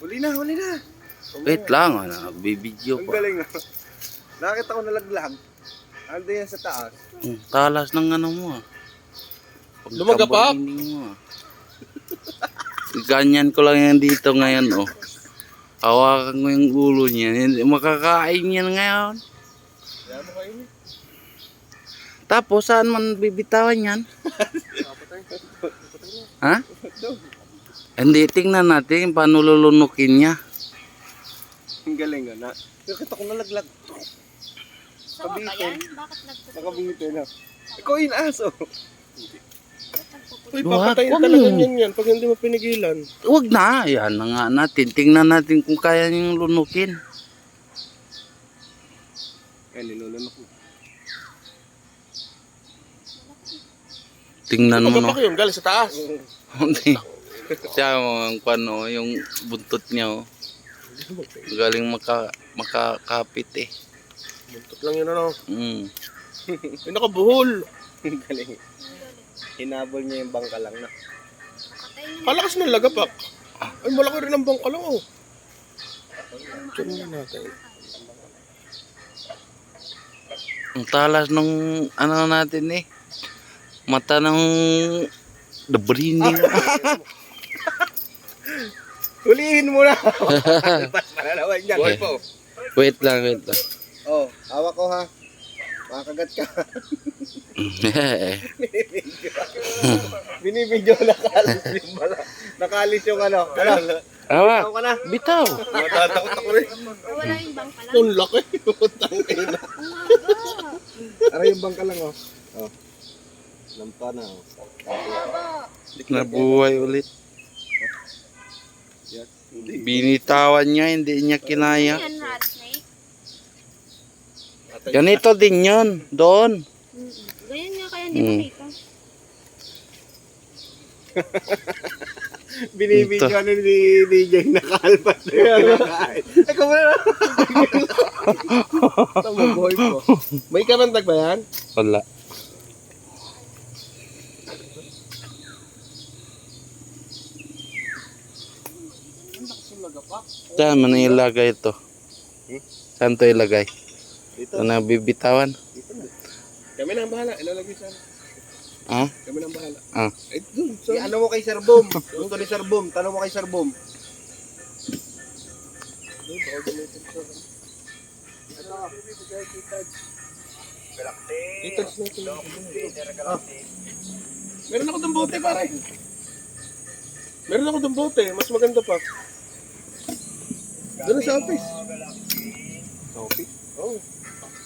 Huli na, huli na. Wait lang, ano, bibidyo Ang pa. galing ah. Nakita ko nalaglag. Ando yan sa taas. Hmm, talas ng ano mo ah. Mo ah. Ganyan ko lang yan dito ngayon oh. Hawakan ko yung ulo niya. Hindi- Makakain yan ngayon. Kaya mo kayo. Tapos saan man bibitawan yan? ha? Hindi, tingnan natin paano lulunukin niya. Ang galing ah. Na, nakita ko nalaglag. Sawa ba yan? Bakit nagpupulo? Nakabitin na. Ikaw yung aso. Uy, Wag, papatayin wag talaga niyan yan pag hindi mo pinigilan. Huwag na, yan na nga natin. Tingnan natin kung kaya niyang lunukin. Yan, nilulunok mo. Tingnan mo no. Magapak yun, galing sa taas. Hindi. Siya mo ang pano, yung buntot niya oh. Galing maka, makakapit eh. Buntot lang yun ano. Mm. Ay, nakabuhol. Galing. Hinabol niya yung bangka lang na. Kalakas ng lagapak. Ay, malaki rin ang bangka lang oh. Na natin. Ang talas nung ano natin eh. Mata ng the branding. Hulihin mo na! Naman yan. Buhay po. wait lang, wait lang. Oh, hawak ko ha. Makagat ka. Binibidyo nakalis yung bala. Nakalis yung ano. Ano? Awa, Ikaw ka na. bitaw. Matatakot ako rin. Wala yung bangka lang. Ang laki. Utang ina. Aray yung bangka lang oh. Oh. Lampa na oh. Nabuhay ulit. Binitawan niya, hindi niya kinaya. Ganito din yun, doon. Ganyan nga kaya hindi Mm. makita. Binibidyo ano ni DJ nakalpas na yan. Ikaw mo na. Tama boy po. May karandag ba yan? Wala. Saan mo na ilagay ito? Saan to ilagay? Dito. Ito na bibitawan? Dito na. Kami na ang bahala. Ilalagay sana. Ha? Kami na ang bahala. Ah. Ay, dun. Sa... I- ano mo kay Sir Boom? Gusto ni Sir Boom. Tanong mo kay Sir Boom. Ito, ito, ito. Ah. Meron ako ng bote, pare. Meron ako ng bote. Mas maganda pa. Doon sa office. Sa office? Oo. Oh.